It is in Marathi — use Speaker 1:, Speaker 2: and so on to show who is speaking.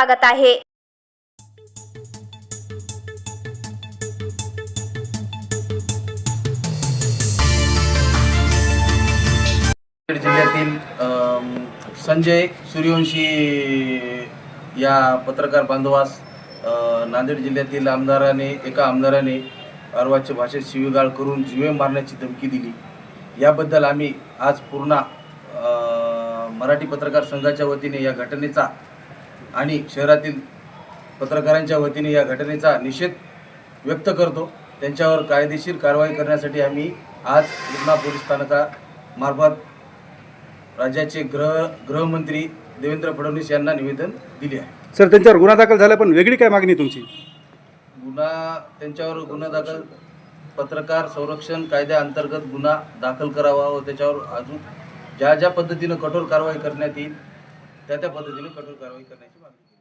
Speaker 1: स्वागत आहे.
Speaker 2: जिल्ह्यातील संजय सूर्यवंशी या पत्रकार बांधवास नांदेड जिल्ह्यातील आमदाराने एका आमदाराने अर्वाच्या भाषेत शिवीगाळ करून जीवे मारण्याची धमकी दिली. याबद्दल आम्ही आज पूर्ण मराठी पत्रकार संघाच्या वतीने या घटनेचा आणि शहरातील पत्रकारांच्या वतीने या घटनेचा निषेध व्यक्त करतो. त्यांच्यावर कायदेशीर कारवाई करण्यासाठी आम्ही आज पूर्णा पोलीस स्थानकामार्फत राज्याचे गृह गृहमंत्री देवेंद्र फडणवीस यांना निवेदन दिले आहे.
Speaker 3: सर त्यांच्यावर गुन्हा दाखल झाला पण वेगळी काय मागणी तुमची?
Speaker 2: गुन्हा त्यांच्यावर गुन्हा दाखल पत्रकार संरक्षण कायद्याअंतर्गत गुन्हा दाखल करावा व त्याच्यावर अजून ज्या ज्या पद्धतीनं कठोर कारवाई करण्यात येईल त्या त्या पद्धतीने कठोर कारवाई करण्याची मागणी